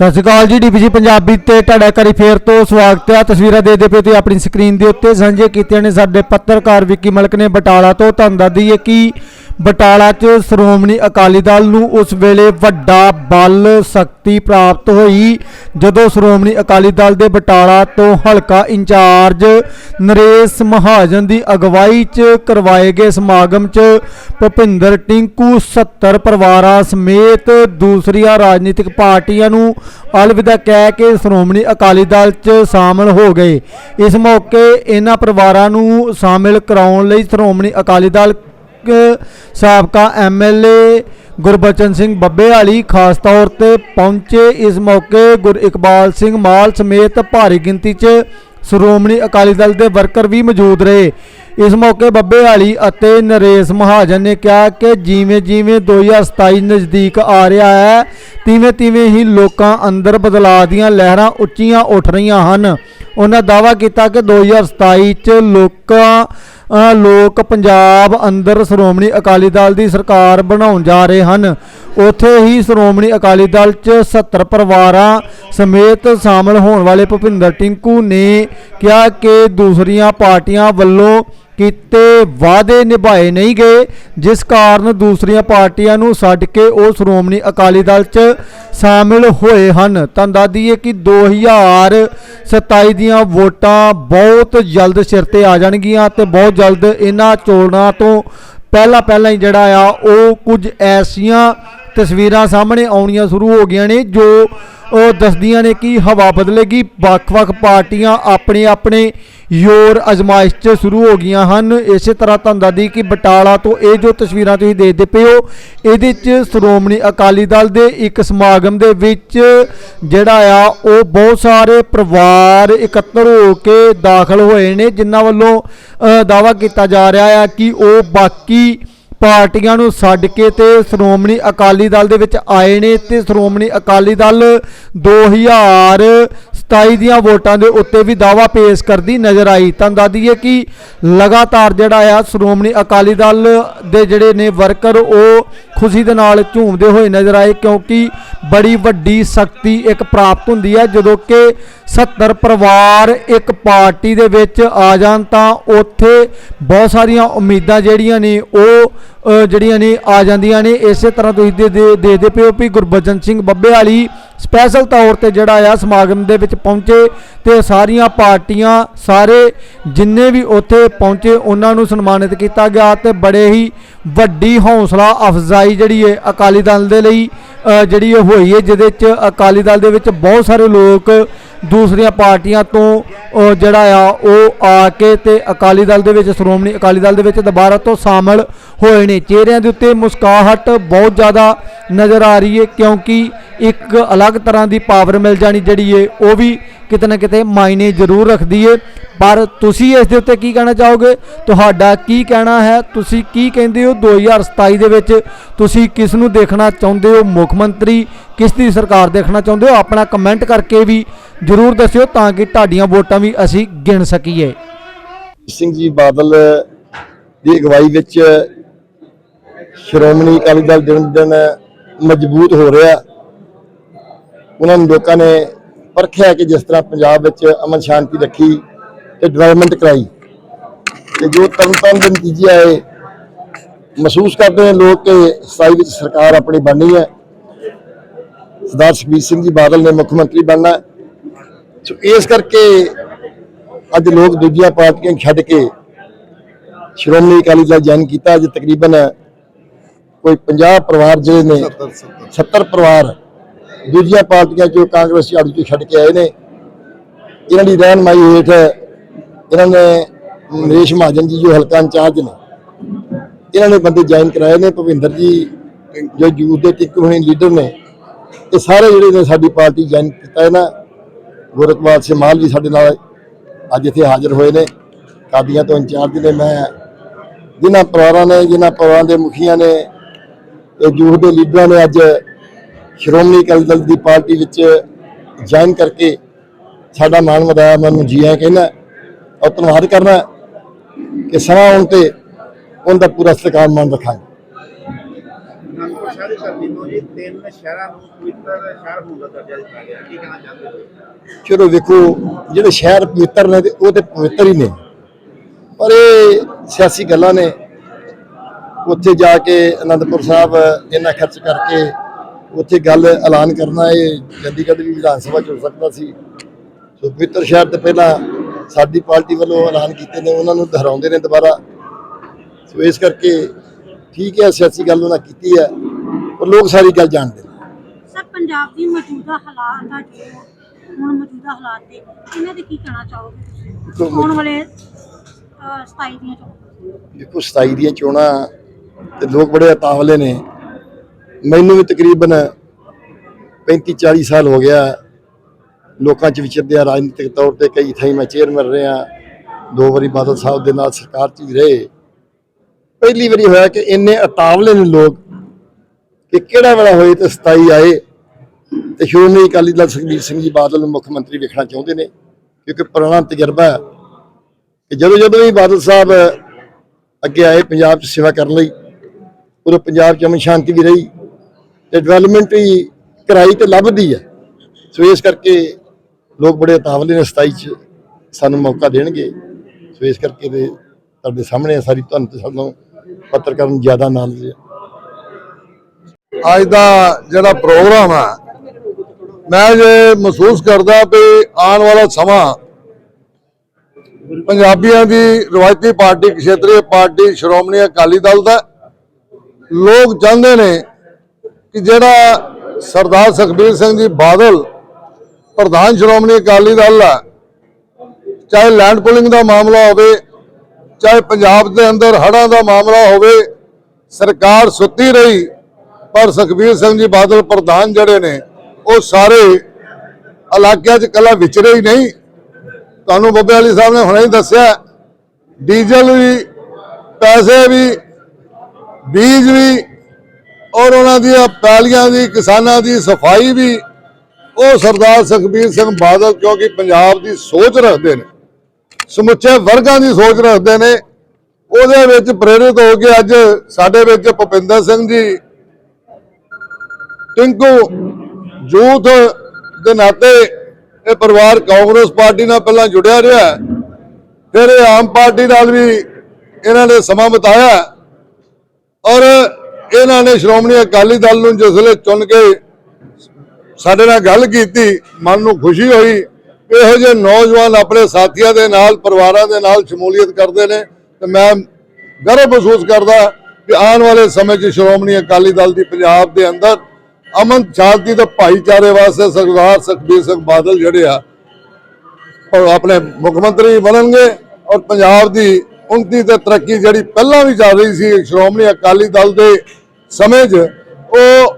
ਸਤਿ ਸ਼੍ਰੀ ਅਕਾਲ ਜੀ ਡੀਪੀਜੀ ਪੰਜਾਬੀ ਤੇ ਤੁਹਾਡਾ ਕਰੀ ਫੇਰ ਤੋਂ ਸਵਾਗਤ ਹੈ। ਤਸਵੀਰਾਂ ਦੇ ਦੇ ਪਏ ਤੇ ਆਪਣੀ ਸਕਰੀਨ ਦੇ ਉੱਤੇ ਸਾਂਝੇ ਕੀਤੀਆਂ ਨੇ ਸਾਡੇ ਪੱਤਰਕਾਰ ਵਿੱਕੀ ਮਲਕ ਨੇ ਬਟਾਲਾ ਤੋਂ। ਤੁਹਾਨੂੰ ਦੱਸ ਦਈਏ ਕਿ ਬਟਾਲਾ 'ਚ ਸ਼੍ਰੋਮਣੀ ਅਕਾਲੀ ਦਲ ਨੂੰ ਉਸ ਵੇਲੇ ਵੱਡਾ ਬਲ ਸ਼ਕਤੀ ਪ੍ਰਾਪਤ ਹੋਈ, ਜਦੋਂ ਸ਼੍ਰੋਮਣੀ ਅਕਾਲੀ ਦਲ ਦੇ ਬਟਾਲਾ ਤੋਂ ਹਲਕਾ ਇੰਚਾਰਜ ਨਰੇਸ਼ ਮਹਾਜਨ ਦੀ ਅਗਵਾਈ 'ਚ ਕਰਵਾਏ ਗਏ ਸਮਾਗਮ 'ਚ ਭੁਪਿੰਦਰ ਟਿੰਕੂ 70 ਪਰਿਵਾਰਾਂ ਸਮੇਤ ਦੂਸਰੀਆਂ ਰਾਜਨੀਤਿਕ ਪਾਰਟੀਆਂ ਨੂੰ ਅਲਵਿਦਾ ਕਹਿ ਕੇ ਸ਼੍ਰੋਮਣੀ ਅਕਾਲੀ ਦਲ 'ਚ ਸ਼ਾਮਲ ਹੋ ਗਏ। ਇਸ ਮੌਕੇ ਇਹਨਾਂ ਪਰਿਵਾਰਾਂ ਨੂੰ ਸ਼ਾਮਿਲ ਕਰਾਉਣ ਲਈ ਸ਼੍ਰੋਮਣੀ ਅਕਾਲੀ ਦਲ ਸਾਬਕਾ ਐਮਐਲਏ ਗੁਰਬਚਨ ਸਿੰਘ ਬੱਬੇ ਖਾਸ ਤੌਰ ਤੇ ਪਹੁੰਚੇ ਇਸ ਮੌਕੇ ਗੁਰ ਇਕਬਾਲ ਸਿੰਘ ਮਾਲ ਸਮੇਤ ਭਾਰੀ ਗਿਣਤੀ 'ਚ ਸ਼੍ਰੋਮਣੀ ਅਕਾਲੀ ਦਲ ਦੇ ਵਰਕਰ ਵੀ ਮੌਜੂਦ ਰਹੇ। ਇਸ ਮੌਕੇ ਬੱਬੇ ਅਤੇ ਨਰੇਸ਼ ਮਹਾਜਨ ਨੇ ਕਿਹਾ ਕਿ ਜਿਵੇਂ ਜਿਵੇਂ 2027 ਨਜ਼ਦੀਕ ਆ ਰਿਹਾ ਹੈ, ਤਿਵੇਂ ਤਿਵੇਂ ਹੀ ਲੋਕਾਂ ਅੰਦਰ ਬਦਲਾਅ ਦੀਆਂ ਲਹਿਰਾਂ ਉੱਚੀਆਂ ਉੱਠ ਰਹੀਆਂ ਹਨ। ਉਹਨਾਂ ਦਾਅਵਾ ਕੀਤਾ ਕਿ 2027 ਚ ਲੋਕਾਂ ਅ, ਲੋਕ ਪੰਜਾਬ ਅੰਦਰ ਸ਼੍ਰੋਮਣੀ ਅਕਾਲੀ ਦਲ ਦੀ ਸਰਕਾਰ ਬਣਾਉਣ ਜਾ ਰਹੇ ਹਨ। ਉੱਥੇ ਹੀ ਸ਼੍ਰੋਮਣੀ ਅਕਾਲੀ ਦਲ ਚ 70 ਪਰਿਵਾਰਾਂ ਸਮੇਤ ਸ਼ਾਮਲ ਹੋਣ ਵਾਲੇ ਭੁਪਿੰਦਰ ਟਿੰਕੂ ਨੇ ਕਿਹਾ ਕਿ ਦੂਸਰੀਆਂ ਪਾਰਟੀਆਂ ਵੱਲੋਂ ਕੀਤੇ ਵਾਅਦੇ ਨਿਭਾਏ ਨਹੀਂ ਗਏ, ਜਿਸ ਕਾਰਨ ਦੂਸਰੀਆਂ ਪਾਰਟੀਆਂ ਨੂੰ ਛੱਡ ਕੇ ਉਹ ਸ਼੍ਰੋਮਣੀ ਅਕਾਲੀ ਦਲ 'ਚ ਸ਼ਾਮਿਲ ਹੋਏ ਹਨ। ਤਾਂ ਦੱਸ ਦਈਏ ਕਿ 2027 ਦੀਆਂ ਵੋਟਾਂ ਬਹੁਤ ਜਲਦ ਸਿਰ ਤੇ ਆ ਜਾਣਗੀਆਂ ਤੇ ਬਹੁਤ ਜਲਦ ਇਹਨਾਂ ਚੋਣਾਂ ਤੋਂ ਪਹਿਲਾਂ ਪਹਿਲਾਂ ਹੀ ਜਿਹੜਾ ਆ, ਉਹ ਕੁਝ ਐਸੀਆਂ ਤਸਵੀਰਾਂ ਸਾਹਮਣੇ ਆਉਣੀਆਂ ਸ਼ੁਰੂ ਹੋ ਗਈਆਂ ਨੇ ਜੋ ਉਹ ਦੱਸਦੀਆਂ ਨੇ ਕਿ ਹਵਾ ਬਦਲੇਗੀ ਵੱਖ-ਵੱਖ ਪਾਰਟੀਆਂ ਆਪਣੇ ਆਪਣੇ ਯੋਰ ਅਜ਼ਮਾਇਸ਼ 'ਚ ਸ਼ੁਰੂ ਹੋ ਗਈਆਂ ਹਨ। ਇਸੇ ਤਰ੍ਹਾਂ ਤੁਹਾਨੂੰ ਦੱਸਦੀ ਕਿ ਬਟਾਲਾ ਤੋਂ ਇਹ ਜੋ ਤਸਵੀਰਾਂ ਤੁਸੀਂ ਦੇਖਦੇ ਪਏ ਹੋ ਇਹਦੇ 'ਚ ਸ਼੍ਰੋਮਣੀ ਅਕਾਲੀ ਦਲ ਦੇ ਇੱਕ ਸਮਾਗਮ ਦੇ ਵਿੱਚ ਜਿਹੜਾ ਆ ਉਹ ਬਹੁਤ ਸਾਰੇ ਪਰਿਵਾਰ ਇਕੱਤਰ ਹੋ ਕੇ ਦਾਖਲ ਹੋਏ ਨੇ ਜਿਨ੍ਹਾਂ ਵੱਲੋਂ ਅ, ਦਾਅਵਾ ਕੀਤਾ ਜਾ ਰਿਹਾ ਆ ਕਿ ਉਹ ਬਾਕੀ ਪਾਰਟੀਆਂ ਨੂੰ ਛੱਡ ਕੇ ਤੇ ਸ਼੍ਰੋਮਣੀ ਅਕਾਲੀ ਦਲ ਦੇ ਵਿੱਚ ਆਏ ਨੇ ਤੇ ਸ਼੍ਰੋਮਣੀ ਅਕਾਲੀ ਦਲ 2027 ਦੀਆਂ ਵੋਟਾਂ ਦੇ ਉੱਤੇ ਵੀ ਦਾਵਾ ਪੇਸ਼ ਕਰਦੀ ਨਜ਼ਰ ਆਈ। ਤਾਂ ਦੱਸ ਦਈਏ ਕਿ ਲਗਾਤਾਰ ਜਿਹੜਾ ਆ ਸ਼੍ਰੋਮਣੀ ਅਕਾਲੀ ਦਲ ਦੇ ਜਿਹੜੇ ਨੇ ਵਰਕਰ, ਉਹ ਖੁਸ਼ੀ ਦੇ ਨਾਲ ਝੂਮਦੇ ਹੋਏ ਨਜ਼ਰ ਆਏ ਕਿਉਂਕਿ ਬੜੀ ਵੱਡੀ ਸ਼ਕਤੀ ਇੱਕ ਪ੍ਰਾਪਤ ਹੁੰਦੀ ਹੈ। ਜਦੋਂ ਕਿ 70 ਪਰਿਵਾਰ ਇੱਕ ਪਾਰਟੀ ਦੇ ਵਿੱਚ ਆ ਜਾਣ ਤਾਂ ਉੱਥੇ ਬਹੁਤ ਸਾਰੀਆਂ ਉਮੀਦਾਂ ਜਿਹੜੀਆਂ ਨੇ ਉਹ ਜਿਹੜੀਆਂ ਨੇ ਆ ਜਾਂਦੀਆਂ ਨੇ। ਇਸੇ ਤਰ੍ਹਾਂ ਤੁਸੀਂ ਦੇ ਦੇ ਦੇਖਦੇ ਪਿਓ ਵੀ ਗੁਰਬਚਨ ਸਿੰਘ ਬੱਬੇ ਵਾਲੀ ਸਪੈਸ਼ਲ ਤੌਰ ਤੇ ਜਿਹੜਾ ਆ ਸਮਾਗਮ ਦੇ ਵਿੱਚ ਪਹੁੰਚੇ ਤੇ ਸਾਰੀਆਂ ਪਾਰਟੀਆਂ ਸਾਰੇ ਜਿੰਨੇ ਵੀ ਉੱਥੇ ਪਹੁੰਚੇ ਉਹਨਾਂ ਨੂੰ ਸਨਮਾਨਿਤ ਕੀਤਾ ਗਿਆ ਤੇ ਬੜੇ ਹੀ ਵੱਡੀ ਹੌਸਲਾ ਅਫਜ਼ਾਈ ਜਿਹੜੀ ਹੈ ਅਕਾਲੀ ਦਲ ਦੇ ਲਈ ਜਿਹੜੀ ਇਹ ਹੋਈ ਹੈ, ਜਿਹਦੇ ਚ ਅਕਾਲੀ ਦਲ ਦੇ ਵਿੱਚ ਬਹੁਤ ਸਾਰੇ ਲੋਕ ਦੂਸਰੀਆਂ ਪਾਰਟੀਆਂ ਤੋਂ ਜਿਹੜਾ ਆ, ਉਹ ਆ ਕੇ ਤੇ ਅਕਾਲੀ ਦਲ ਦੇ ਵਿੱਚ, ਸ਼੍ਰੋਮਣੀ ਅਕਾਲੀ ਦਲ ਦੇ ਵਿੱਚ ਦੁਬਾਰਾ ਤੋਂ ਸ਼ਾਮਲ ਹੋਏ ਨੇ। ਚਿਹਰਿਆਂ ਦੇ ਉੱਤੇ ਮੁਸਕਾਹਟ ਬਹੁਤ ਜ਼ਿਆਦਾ ਨਜ਼ਰ ਆ ਰਹੀ ਹੈ, ਕਿਉਂਕਿ ਇੱਕ ਅਲੱਗ ਤਰ੍ਹਾਂ ਦੀ ਪਾਵਰ ਮਿਲ ਜਾਣੀ ਜਿਹੜੀ ਏ ਉਹ ਵੀ ਕਿਤੇ ਨਾ ਕਿਤੇ ਮਾਇਨੇ ਜ਼ਰੂਰ ਰੱਖਦੀ ਏ। ਪਰ ਤੁਸੀਂ ਇਸ ਦੇ ਉੱਤੇ ਕੀ ਕਹਿਣਾ ਚਾਹੋਗੇ? ਤੁਹਾਡਾ ਕੀ ਕਹਿਣਾ ਹੈ? ਤੁਸੀਂ ਕੀ ਕਹਿੰਦੇ ਹੋ 2027 ਦੇ ਵਿੱਚ? ਤੁਸੀਂ ਕਿਸ ਨੂੰ ਦੇਖਣਾ ਚਾਹੁੰਦੇ ਹੋ? ਮੁੱਖ ਮੰਤਰੀ ਕਿਸ ਦੀ ਸਰਕਾਰ ਦੇਖਣਾ ਚਾਹੁੰਦੇ ਹੋ? ਆਪਣਾ ਕਮੈਂਟ ਕਰਕੇ ਵੀ ਜ਼ਰੂਰ ਦੱਸਿਓ ਤਾਂ ਕਿ ਤੁਹਾਡੀਆਂ ਵੋਟਾਂ ਵੀ ਅਸੀਂ ਗਿਣ ਸਕੀਏ। ਸਿੰਘ ਜੀ ਬਾਦਲ ਦੀ ਅਗਵਾਈ ਵਿੱਚ ਸ਼੍ਰੋਮਣੀ ਅਕਾਲੀ ਦਲ ਦਿਨ ਦਿਨ ਮਜ਼ਬੂਤ ਹੋ ਰਿਹਾ। ਉਹਨਾਂ ਨੂੰ ਲੋਕਾਂ ਨੇ ਪਰਖਿਆ ਕਿ ਜਿਸ ਤਰ੍ਹਾਂ ਪੰਜਾਬ ਵਿੱਚ ਅਮਨ ਸ਼ਾਂਤੀ ਰੱਖੀ ਤੇ ਡਿਵੈਲਪਮੈਂਟ ਕਰਾਈ। ਤੇ ਜੋ ਤਾਰਨ ਦੇ ਨਤੀਜੇ ਆਏ ਮਹਿਸੂਸ ਕਰਦੇ ਨੇ ਲੋਕ ਕਿ ਸਤਾਈ ਵਿੱਚ ਸਰਕਾਰ ਆਪਣੀ ਬਣਨੀ ਹੈ। ਸਰਦਾਰ ਸੁਖਬੀਰ ਸਿੰਘ ਜੀ ਬਾਦਲ ਨੇ ਮੁੱਖ ਮੰਤਰੀ ਬਣਨਾ। ਸੋ ਇਸ ਕਰਕੇ ਅੱਜ ਲੋਕ ਦੂਜੀਆਂ ਪਾਰਟੀਆਂ ਛੱਡ ਕੇ ਸ਼੍ਰੋਮਣੀ ਅਕਾਲੀ ਦਲ ਜੁਆਇਨ ਕੀਤਾ। ਅੱਜ ਤਕਰੀਬਨ ਕੋਈ 50 ਪਰਿਵਾਰ ਜਿਹੜੇ ਨੇ 70 ਪਰਿਵਾਰ ਦੂਜੀਆਂ ਪਾਰਟੀਆਂ ਚੋਂ ਕਾਂਗਰਸੀ ਆੜੂ ਚੋਂ ਛੱਡ ਕੇ ਆਏ ਨੇ। ਇਹਨਾਂ ਦੀ ਰਹਿਨਮਾਈ ਹੇਠ ਇਹਨਾਂ ਨੇ ਨਰੇਸ਼ ਮਹਾਜਨ ਜੀ ਜੋ ਹਲਕਾ ਇੰਚਾਰਜ ਨੇ, ਇਹਨਾਂ ਨੇ ਬੰਦੇ ਜੁਆਇਨ ਕਰਾਏ ਨੇ। ਭਵਿੰਦਰ ਜੀ, ਜੋ ਯੂਥ ਦੇ ਟਿਕ ਹੋਏ ਲੀਡਰ ਨੇ, ਇਹ ਸਾਰੇ ਜਿਹੜੇ ਨੇ ਸਾਡੀ ਪਾਰਟੀ ਜੁਆਇਨ ਕੀਤਾ ਹੈ ਨਾ, ਗੋਰਖਵਾਲ ਸਿੰਘ ਮਾਲ ਵੀ ਸਾਡੇ ਨਾਲ ਅੱਜ ਇੱਥੇ ਹਾਜ਼ਰ ਹੋਏ ਨੇ। ਕਾਦੀਆਂ ਤੋਂ ਇੰਚਾਰਜ ਨੇ ਮੈਂ। ਜਿਨ੍ਹਾਂ ਪਰਿਵਾਰਾਂ ਨੇ, ਜਿਨ੍ਹਾਂ ਪਰਿਵਾਰਾਂ ਦੇ ਮੁਖੀਆਂ ਨੇ, ਇਹ ਯੂਥ ਦੇ ਲੀਡਰਾਂ ਨੇ ਅੱਜ ਸ਼੍ਰੋਮਣੀ ਅਕਾਲੀ ਦਲ ਦੀ ਪਾਰਟੀ ਵਿੱਚ ਜੁਆਇਨ ਕਰਕੇ ਸਾਡਾ ਮਾਣ ਵਧਾਇਆ ਮੈਨੂੰ ਜੀ ਆਇਆਂ ਕਹਿੰਦਾ, ਔਰ ਧੰਨਵਾਦ ਕਰਨਾ ਕਿ ਸਮਾਂ ਆਉਣ ਤੇ ਉਹਦਾ ਪੂਰਾ ਸਤਿਕਾਰ ਮਾਨ ਰੱਖਾਂਗੇ। ਅਨੰਦਪੁਰ ਸਾਹਿਬ ਦੀ ਤੋਂ ਜੀ ਤਿੰਨ ਸ਼ਹਿਰਾਂ ਨੂੰ ਪਵਿੱਤਰ ਸ਼ਹਿਰ ਹੋਣ ਦਾ ਦਰਜਾ ਦਿੱਤਾ ਗਿਆ ਕੀ ਕਹਿਣਾ ਚਾਹੁੰਦੇ ਹੋ ਚਲੋ ਵੇਖੋ, ਜਿਹੜੇ ਸ਼ਹਿਰ ਪਵਿੱਤਰ ਨੇ ਤੇ ਉਹ ਤੇ ਪਵਿੱਤਰ ਹੀ ਨੇ। ਪਰ ਇਹ ਸਿਆਸੀ ਗੱਲਾਂ ਨੇ। ਉੱਥੇ ਜਾ ਕੇ ਅਨੰਦਪੁਰ ਸਾਹਿਬ ਇੰਨਾ ਖਰਚ ਕਰਕੇ ਉੱਥੇ ਗੱਲ ਐਲਾਨ ਕਰਨਾ ਇਹ ਚੰਡੀਗੜ੍ਹ ਦੀ ਵਿਧਾਨ ਸਭਾ ਚ ਹੋ ਸਕਦਾ ਸੀ। ਸੋ ਸ਼ਹਿਰ ਤੇ ਪਹਿਲਾਂ ਸਾਡੀ ਪਾਰਟੀ ਵੱਲੋਂ ਐਲਾਨ ਕੀਤੇ ਨੇ ਉਹਨਾਂ ਨੂੰ ਦੁਹਰਾਉਂਦੇ ਨੇ ਦੁਬਾਰਾ। ਸੋ ਇਸ ਕਰਕੇ ਠੀਕ ਹੈ ਸਿਆਸੀ ਗੱਲ ਉਹਨਾਂ ਕੀਤੀ ਹੈ ਪਰ ਲੋਕ ਸਾਰੀ ਗੱਲ ਜਾਣਦੇ ਨੇ। ਸਰ ਪੰਜਾਬ ਦੀ ਮੌਜੂਦਾ ਹਾਲਾਤ ਆ ਜੋ ਹੁਣ ਮੌਜੂਦਾ ਹਾਲਾਤ ਤੇ ਇਹਨਾਂ ਤੇ ਕੀ ਕਹਿਣਾ ਚਾਹੋਗੇ ਤੁਸੀਂ? ਆਉਣ ਵਾਲੇ ਅਹ, 27 ਦੀਆਂ ਚੋਣਾਂ। ਦੇਖੋ 27 ਦੀਆਂ ਚੋਣਾਂ ਤੇ ਲੋਕ ਬੜੇ ਅਤਾਵਲੇ ਨੇ। ਮੈਨੂੰ ਵੀ ਤਕਰੀਬਨ 35 40 ਸਾਲ ਹੋ ਗਿਆ ਲੋਕਾਂ 'ਚ ਵਿਚਰਦਿਆਂ ਰਾਜਨੀਤਿਕ ਤੌਰ ਤੇ ਕਈ ਥਾਈਂ ਮੈਂ ਚੇਅਰਮੈਨ ਰਿਹਾ। ਦੋ ਵਾਰੀ ਬਾਦਲ ਸਾਹਿਬ ਦੇ ਨਾਲ ਸਰਕਾਰ 'ਚ ਵੀ ਰਹੇ। ਪਹਿਲੀ ਵਾਰੀ ਹੋਇਆ ਕਿ ਇੰਨੇ ਅਤਾਵਲੇ ਨੇ ਲੋਕ ਕਿ ਕਿਹੜਾ ਵੇਲਾ ਹੋਏ ਤੇ 27 ਆਏ ਤੇ ਸ਼੍ਰੋਮਣੀ ਅਕਾਲੀ ਦਲ ਸੁਖਬੀਰ ਸਿੰਘ ਜੀ ਬਾਦਲ ਨੂੰ ਮੁੱਖ ਮੰਤਰੀ ਵੇਖਣਾ ਚਾਹੁੰਦੇ ਨੇ, ਕਿਉਂਕਿ ਪੁਰਾਣਾ ਤਜਰਬਾ ਹੈ ਕਿ ਜਦੋਂ ਜਦੋਂ ਵੀ ਬਾਦਲ ਸਾਹਿਬ ਅੱਗੇ ਆਏ ਪੰਜਾਬ 'ਚ ਸੇਵਾ ਕਰਨ ਲਈ, ਉਦੋਂ ਪੰਜਾਬ 'ਚ ਅਮਨ ਸ਼ਾਂਤੀ ਵੀ ਰਹੀ। ਤੇ ਡਿਵੈਲਪਮੈਂਟ ਵੀ ਕਰਾਈ ਤੇ ਲੱਭਦੀ ਹੈ ਸੋ ਇਸ ਕਰਕੇ ਲੋਕ ਬੜੇ ਤਾਵਲੇ ਨੇ 27 ਚ ਸਾਨੂੰ ਮੌਕਾ ਦੇਣਗੇ। ਸੋ ਇਸ ਕਰਕੇ ਤੇ ਤੁਹਾਡੇ ਸਾਹਮਣੇ ਹੈ ਸਾਰੀ ਤੁਹਾਨੂੰ ਤੇ ਸਾਨੂੰ ਪੱਤਰਕਾਰ ਨੂੰ ਜ਼ਿਆਦਾ ਨਾਲੇਜ ਹੈ ਅੱਜ ਦਾ ਜਿਹੜਾ ਪ੍ਰੋਗਰਾਮ ਆ, ਮੈਂ ਇਹ ਮਹਿਸੂਸ ਕਰਦਾ ਵੀ ਆਉਣ ਵਾਲਾ ਸਮਾਂ ਪੰਜਾਬੀਆਂ ਦੀ ਰਵਾਇਤੀ ਪਾਰਟੀ, ਖੇਤਰੀ ਪਾਰਟੀ ਸ਼੍ਰੋਮਣੀ ਅਕਾਲੀ ਦਲ ਦਾ, ਲੋਕ ਚਾਹੁੰਦੇ ਨੇ ਕਿ ਜਿਹੜਾ ਸਰਦਾਰ ਸੁਖਬੀਰ ਸਿੰਘ ਜੀ ਬਾਦਲ ਪ੍ਰਧਾਨ ਸ਼੍ਰੋਮਣੀ ਅਕਾਲੀ ਦਲ ਹੈ, ਚਾਹੇ ਲੈਂਡ ਪੁਲਿੰਗ ਦਾ ਮਾਮਲਾ ਹੋਵੇ, ਚਾਹੇ ਪੰਜਾਬ ਦੇ ਅੰਦਰ ਹੜ੍ਹਾਂ ਦਾ ਮਾਮਲਾ ਹੋਵੇ, ਸਰਕਾਰ ਸੁੱਤੀ ਰਹੀ, ਪਰ ਸੁਖਬੀਰ ਸਿੰਘ ਜੀ ਬਾਦਲ ਪ੍ਰਧਾਨ ਜਿਹੜੇ ਨੇ, ਉਹ ਸਾਰੇ ਇਲਾਕਿਆਂ 'ਚ ਕੱਲਾ ਵਿਚਰੇ ਹੀ ਨਹੀਂ। ਤੁਹਾਨੂੰ ਬੱਬੇ ਵਾਲੀ ਸਾਹਿਬ ਨੇ ਹੁਣੇ ਹੀ ਦੱਸਿਆ, ਡੀਜ਼ਲ ਵੀ, ਪੈਸੇ ਵੀ, ਬੀਜ ਵੀ ਔਰ ਉਹਨਾਂ ਦੀਆਂ ਪੈਲੀਆਂ ਦੀ, ਕਿਸਾਨਾਂ ਦੀ ਸਫ਼ਾਈ ਵੀ, ਉਹ ਸਰਦਾਰ ਸੁਖਬੀਰ ਸਿੰਘ ਬਾਦਲ ਕਿਉਂਕਿ ਪੰਜਾਬ ਦੀ ਸੋਚ ਰੱਖਦੇ ਨੇ, ਸਮੁੱਚੇ ਵਰਗਾਂ ਦੀ ਸੋਚ ਰੱਖਦੇ ਨੇ, ਉਹਦੇ ਵਿੱਚ ਪ੍ਰੇਰਿਤ ਹੋ ਕੇ ਅੱਜ ਸਾਡੇ ਵਿੱਚ ਭੁਪਿੰਦਰ ਸਿੰਘ ਜੀ, ਟਿੰਕੂ ਯੂਥ ਦੇ ਨਾਤੇ ਇਹ ਪਰਿਵਾਰ ਕਾਂਗਰਸ ਪਾਰਟੀ ਨਾਲ ਪਹਿਲਾਂ ਜੁੜਿਆ ਰਿਹਾ, ਫਿਰ ਇਹ ਆਮ ਪਾਰਟੀ ਨਾਲ ਵੀ ਇਹਨਾਂ ਨੇ ਸਮਾਂ ਬਿਤਾਇਆ, ਔਰ ਇਹਨਾਂ ਨੇ ਸ਼੍ਰੋਮਣੀ ਅਕਾਲੀ ਦਲ ਨੂੰ ਜਿਸ ਵੇਲੇ ਚੁਣ ਕੇ ਸਾਡੇ ਨਾਲ ਗੱਲ ਕੀਤੀ, ਮਨ ਨੂੰ ਖੁਸ਼ੀ ਹੋਈ, ਇਹੋ ਜਿਹੇ ਨੌਜਵਾਨ ਆਪਣੇ ਸਾਥੀਆਂ ਦੇ ਨਾਲ, ਪਰਿਵਾਰਾਂ ਦੇ ਨਾਲ ਸ਼ਮੂਲੀਅਤ ਕਰਦੇ ਨੇ ਤੇ ਮੈਂ ਗਰਵ ਮਹਿਸੂਸ ਕਰਦਾ ਕਿ ਆਉਣ ਵਾਲੇ ਸਮੇਂ 'ਚ ਸ਼੍ਰੋਮਣੀ ਅਕਾਲੀ ਦਲ ਦੀ ਪੰਜਾਬ ਦੇ ਅੰਦਰ ਅਮਨ ਸ਼ਾਂਤੀ ਤੇ ਭਾਈਚਾਰੇ ਵਾਸਤੇ ਸਰਦਾਰ ਸੁਖਬੀਰ ਸਿੰਘ ਬਾਦਲ ਜਿਹੜੇ ਆ ਆਪਣੇ ਮੁੱਖ ਮੰਤਰੀ ਬਣਨਗੇ ਔਰ ਪੰਜਾਬ ਦੀ ਉਨਤੀ ਤੇ ਤਰੱਕੀ ਜਿਹੜੀ ਪਹਿਲਾਂ ਵੀ ਚੱਲ ਰਹੀ ਸੀ ਸ਼੍ਰੋਮਣੀ ਅਕਾਲੀ ਦਲ ਦੇ ਸਮੇਂ 'ਚ ਉਹ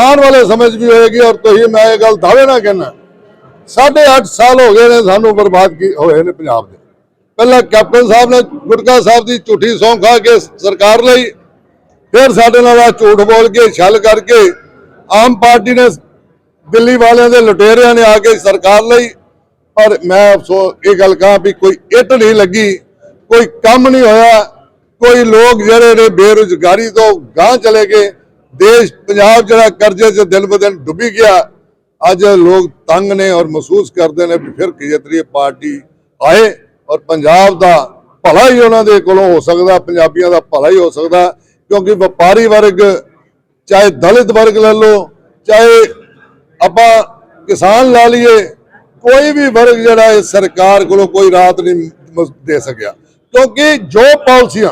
ਆਉਣ ਵਾਲੇ ਸਮੇਂ 'ਚ ਵੀ ਹੋਏਗੀ ਔਰ ਤੁਸੀਂ ਮੈਂ ਇਹ ਗੱਲ ਦਾਅਵੇ ਨਾਲ ਕਹਿਣਾ ਸਾਢੇ ਅੱਠ ਸਾਲ ਹੋ ਗਏ ਨੇ ਸਾਨੂੰ ਬਰਬਾਦ ਕੀ ਹੋਏ ਨੇ ਪੰਜਾਬ ਦੇ। ਪਹਿਲਾਂ ਕੈਪਟਨ ਸਾਹਿਬ ਨੇ ਗੁਟਕਾ ਸਾਹਿਬ ਦੀ ਝੂਠੀ ਸੌਂ ਖਾ ਕੇ ਸਰਕਾਰ ਲਈ, ਫਿਰ ਸਾਡੇ ਨਾਲ ਆ ਝੂਠ ਬੋਲ ਕੇ, ਛਲ ਕਰਕੇ ਆਮ ਪਾਰਟੀ ਨੇ ਦਿੱਲੀ ਵਾਲਿਆਂ ਦੇ ਲੁਟੇਰਿਆਂ ਨੇ ਆ ਕੇ ਸਰਕਾਰ ਲਈ, ਪਰ ਮੈਂ ਅਫਸੋਸ ਇਹ ਗੱਲ ਕਹਾਂ ਵੀ ਕੋਈ ਇੱਟ ਨਹੀਂ ਲੱਗੀ, ਕੋਈ ਕੰਮ ਨਹੀਂ ਹੋਇਆ। ਕੋਈ ਲੋਕ ਜਿਹੜੇ ਨੇ ਬੇਰੁਜ਼ਗਾਰੀ ਤੋਂ ਗਾਂਹ ਚਲੇ ਗਏ। ਦੇਸ਼ ਪੰਜਾਬ ਜਿਹੜਾ ਕਰਜ਼ੇ 'ਚ ਦਿਨ ਬ ਦਿਨ ਡੁੱਬੀ ਗਿਆ। ਅੱਜ ਲੋਕ ਤੰਗ ਨੇ ਔਰ ਮਹਿਸੂਸ ਕਰਦੇ ਨੇ ਵੀ ਫਿਰ ਖੇਤਰੀ ਪਾਰਟੀ ਆਏ ਔਰ ਪੰਜਾਬ ਦਾ ਭਲਾ ਹੀ ਉਹਨਾਂ ਦੇ ਕੋਲੋਂ ਹੋ ਸਕਦਾ, ਪੰਜਾਬੀਆਂ ਦਾ ਭਲਾ ਹੀ ਹੋ ਸਕਦਾ। ਕਿਉਂਕਿ ਵਪਾਰੀ ਵਰਗ, ਚਾਹੇ ਦਲਿਤ ਵਰਗ ਲੈ ਲਓ, ਚਾਹੇ ਆਪਾਂ ਕਿਸਾਨ ਲਾ ਲਈਏ, ਕੋਈ ਵੀ ਵਰਗ ਜਿਹੜਾ ਇਸ ਸਰਕਾਰ ਕੋਲੋਂ ਕੋਈ ਰਾਤ ਨਹੀਂ ਦੇ ਸਕਿਆ। ਕਿਉਂਕਿ ਜੋ ਪਾਲਿਸੀਆਂ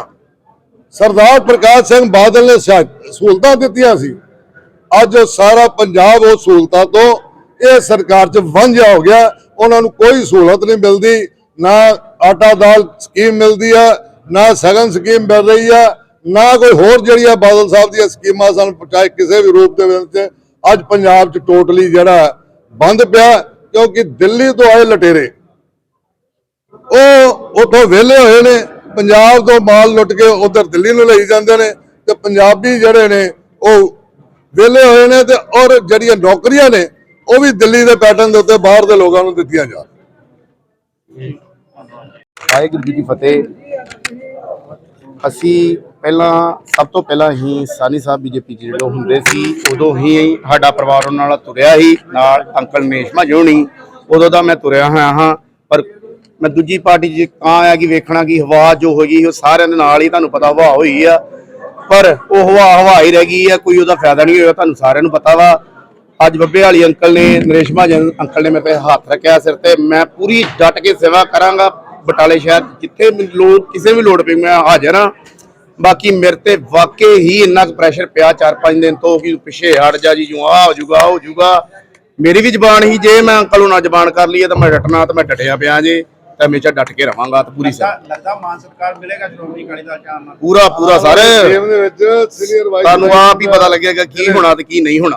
ਸਰਦਾਰ ਪ੍ਰਕਾਸ਼ ਸਿੰਘ ਬਾਦਲ ਨੇ ਸ਼ਾ- ਸਹੂਲਤਾਂ ਦਿੱਤੀਆਂ ਸੀ। ਅੱਜ ਸਾਰਾ ਪੰਜਾਬ ਉਹ ਸਹੂਲਤਾਂ ਤੋਂ ਇਹ ਸਰਕਾਰ 'ਚ ਵਾਂਝਾ ਹੋ ਗਿਆ। ਉਹਨਾਂ ਨੂੰ ਕੋਈ ਸਹੂਲਤ ਨਹੀਂ ਮਿਲਦੀ। ਨਾ ਆਟਾ ਦਾਲ ਸਕੀਮ ਮਿਲਦੀ ਆ, ਨਾ ਸਗਨ ਸਕੀਮ ਮਿਲ ਰਹੀ ਆ, ਨਾ ਕੋਈ ਹੋਰ ਜਿਹੜੀਆਂ ਬਾਦਲ ਸਾਹਿਬ ਦੀਆਂ ਸਕੀਮਾਂ ਸਾਨੂੰ ਪਹੁੰਚਾਏ ਕਿਸੇ ਵੀ ਰੂਪ ਦੇ ਵਿੱਚ। ਅੱਜ ਪੰਜਾਬ 'ਚ ਟੋਟਲੀ ਜਿਹੜਾ ਬੰਦ ਪਿਆ, ਕਿਉਂਕਿ ਦਿੱਲੀ ਤੋਂ ਆਏ ਲਟੇਰੇ। ਉਹ ਉਥੋਂ ਵਿਹਲੇ ਹੋਏ ਨੇ। ਪੰਜਾਬ ਤੋਂ ਮਾਲ ਲੁੱਟ ਕੇ ਉਧਰ ਦਿੱਲੀ ਨੂੰ ਲਈ ਜਾਂਦੇ ਨੇ ਤੇ ਪੰਜਾਬੀ ਜਿਹੜੇ ਨੇ ਉਹ ਵਿਹਲੇ ਹੋਏ ਨੇ ਤੇ ਔਰ ਜਿਹੜੀਆਂ ਨੌਕਰੀਆਂ ਨੇ, ਉਹ ਵੀ ਦਿੱਲੀ ਦੇ ਪੈਟਰਨ ਦੇ ਉੱਤੇ ਬਾਹਰ ਦੇ ਲੋਕਾਂ ਨੂੰ ਦਿੱਤੀਆਂ ਜਾ ਵਾਹਿਗੁਰੂ ਜੀ ਕੀ ਫਤਿਹ। ਅਸੀਂ ਪਹਿਲਾਂ, ਸਭ ਤੋਂ ਪਹਿਲਾਂ ਹੀ ਸਾਨੀ ਸਾਹਿਬ ਬੀਜੇਪੀ ਚ ਜਦੋਂ ਹੁੰਦੇ ਸੀ, ਉਦੋਂ ਹੀ ਸਾਡਾ ਪਰਿਵਾਰ ਉਹਨਾਂ ਨਾਲ ਤੁਰਿਆ ਸੀ, ਨਾਲ ਅੰਕਲ ਨੇਸ਼ਮਾ ਜੋਣੀ ਉਦੋਂ ਦਾ ਮੈਂ ਤੁਰਿਆ ਹੋਇਆ ਹਾਂ। ਮੈਂ ਦੂਜੀ ਪਾਰਟੀ 'ਚ ਕਾਂ ਆ ਕਿ ਵੇਖਣਾ ਕਿ ਹਵਾ ਜੋ ਹੋਈ ਉਹ ਸਾਰਿਆਂ ਦੇ ਨਾਲ ਹੀ ਤੁਹਾਨੂੰ ਪਤਾ ਹਵਾ ਹੋਈ ਆ। ਪਰ ਉਹ ਹਵਾ ਹਵਾ ਹੀ ਰਹਿ ਗਈ ਆ, ਕੋਈ ਉਹਦਾ ਫਾਇਦਾ ਨਹੀਂ ਹੋਇਆ, ਤੁਹਾਨੂੰ ਸਾਰਿਆਂ ਨੂੰ ਪਤਾ ਵਾ। ਅੱਜ ਬੱਬੇ ਵਾਲੀ ਅੰਕਲ ਨੇ, ਨਰੇਸ਼ ਮਹਾਜਨ ਅੰਕਲ ਨੇ ਮੇਰੇ ਤੇ ਹੱਥ ਰੱਖਿਆ ਸਿਰ ਤੇ। ਮੈਂ ਪੂਰੀ ਡਟ ਕੇ ਸੇਵਾ ਕਰਾਂਗਾ ਬਟਾਲੇ ਸ਼ਹਿਰ ਜਿੱਥੇ ਵੀ ਲੋੜ ਕਿਸੇ ਵੀ ਲੋੜ ਪਈ ਮੈਂ ਹਾਜ਼ਰ ਹਾਂ ਬਾਕੀ ਮੇਰੇ ਤੇ ਵਾਕਈ ਹੀ ਇੰਨਾ ਕੁ ਪ੍ਰੈਸ਼ਰ ਪਿਆ 4-5 ਦਿਨ ਤੋਂ ਕਿ ਪਿੱਛੇ ਹਟ ਜਾ ਜੀ, ਜੂ ਆ, ਹੋ ਜੂਗਾ ਹੋ ਜੂਗਾ। ਮੇਰੀ ਵੀ ਜ਼ਬਾਨ ਹੀ ਜੇ ਮੈਂ ਅੰਕਲ ਨੂੰ ਨਾ ਜ਼ਬਾਨ ਕਰ ਲਈਏ ਤਾਂ ਮੈਂ ਡਟਣਾ ਤਾਂ ਮੈਂ ਡਟਿਆ ਪਿਆ ਜੇ। ਤਾਂ ਹਮੇਸ਼ਾ ਡਟ ਕੇ ਰਵਾਂਗਾ ਤੇ ਪੂਰੀ ਸੇਵਾ ਲੱਗਾ ਮਾਨ ਸਤਿਕਾਰ ਮਿਲੇਗਾ ਸ਼੍ਰੋਮਣੀ ਅਕਾਲੀ ਦਲ ਚਾਹ ਨਾਲ ਪੂਰਾ ਪੂਰਾ ਸਾਰੇ। ਗੇਮ ਦੇ ਵਿੱਚ ਸੀਨੀਅਰ ਵਾਈਸ ਤੁਹਾਨੂੰ ਆਪ ਹੀ ਪਤਾ ਲੱਗੇਗਾ ਕੀ ਹੋਣਾ ਤੇ ਕੀ ਨਹੀਂ ਹੋਣਾ।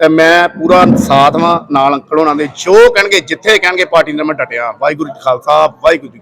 ਤੇ ਮੈਂ ਪੂਰਾ ਸਾਥ ਵਾਂ ਨਾਲ ਅੰਕਲ ਹੋਣਾ ਦੇ ਜੋ ਕਹਿਣਗੇ ਜਿੱਥੇ ਕਹਿਣਗੇ ਪਾਰਟੀ ਨਾਲ ਮੈਂ ਡਟਿਆ। ਵਾਹਿਗੁਰੂ ਜੀ ਖਾਲਸਾ ਵਾਹਿਗੁਰੂ ਜੀ